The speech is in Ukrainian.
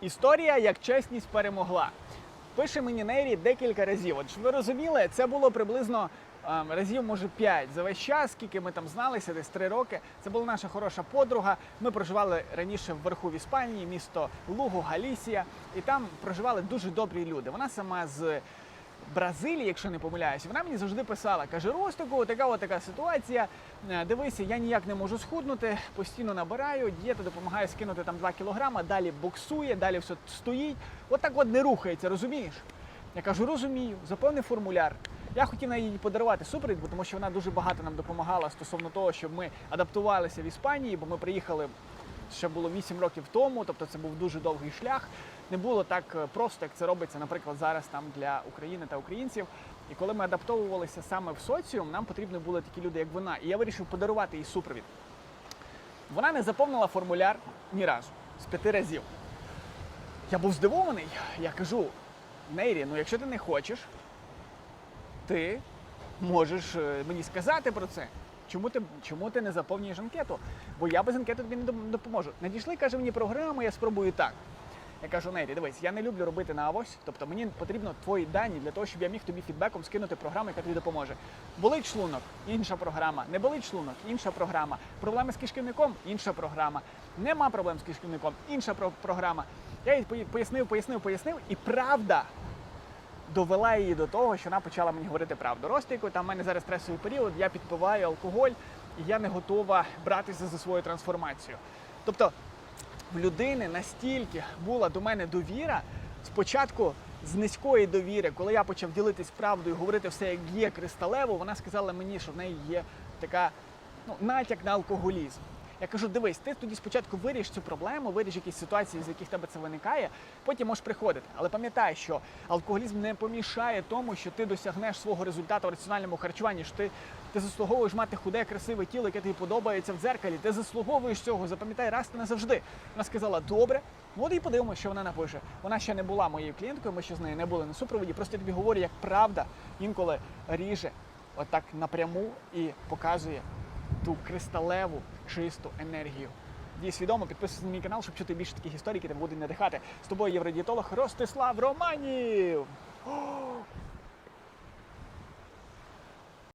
Історія як чесність перемогла. Пише мені Нері декілька разів. От ви розуміли, це було приблизно ем, разів, може, 5 за весь час, скільки ми там зналися, десь 3 роки. Це була наша хороша подруга. Ми проживали раніше вверху в Іспанії, місто Лугу, Галісія, і там проживали дуже добрі люди. Вона сама з Бразилії, якщо не помиляюсь, вона мені завжди писала: каже: Ростику, така от така ситуація. Е, Дивися, я ніяк не можу схуднути, постійно набираю, дієта допомагає скинути там 2 кілограма, далі боксує, далі все стоїть. От так от не рухається, розумієш? Я кажу, розумію, заповни формуляр. Я хотів на їй подарувати супровід, тому що вона дуже багато нам допомагала стосовно того, щоб ми адаптувалися в Іспанії, бо ми приїхали ще було 8 років тому, тобто це був дуже довгий шлях. Не було так е, просто, як це робиться, наприклад, зараз там для України та українців. І коли ми адаптовувалися саме в соціум, нам потрібні були такі люди, як вона. І я вирішив подарувати їй супровід. Вона не заповнила формуляр ні разу з п'яти разів. Я був здивований. Я кажу: Нейрі, ну якщо ти не хочеш, ти можеш е, мені сказати про це. Чому ти, чому ти не заповнюєш анкету? Бо я без анкети тобі не допоможу. Надійшли, каже мені програму, я спробую так. Я кажу, Нері, дивись, я не люблю робити на авось, тобто мені потрібно твої дані для того, щоб я міг тобі фідбеком скинути програму, яка тобі допоможе. Болить шлунок, інша програма. Не болить шлунок, інша програма. Проблеми з кишківником, інша програма. Нема проблем з кишківником, інша про- програма. Я їй пояснив, пояснив, пояснив, і правда довела її до того, що вона почала мені говорити правду. Ростику, там в мене зараз стресовий період, я підпиваю алкоголь, і я не готова братися за свою трансформацію. Тобто в людини настільки була до мене довіра, спочатку з низької довіри, коли я почав ділитись правдою, говорити все як є кристалево, вона сказала мені, що в неї є така ну, натяк на алкоголізм. Я кажу, дивись, ти тоді спочатку виріш цю проблему, виріш якісь ситуації, з яких тебе це виникає, потім можеш приходити. Але пам'ятай, що алкоголізм не помішає тому, що ти досягнеш свого результату в раціональному харчуванні, що ти, ти заслуговуєш мати худе, красиве тіло, яке тобі подобається в дзеркалі. Ти заслуговуєш цього, запам'ятай раз та назавжди. Вона сказала, добре, ну от і подивимося, що вона напише. Вона ще не була моєю клієнткою, ми ще з нею не були на супроводі. Просто я тобі говорю, як правда інколи ріже отак напряму і показує ту кристалеву чисту енергію. Дій свідомо, підписуйся на мій канал, щоб чути більше таких історій, які тебе будуть надихати. З тобою євродієтолог Ростислав Романів.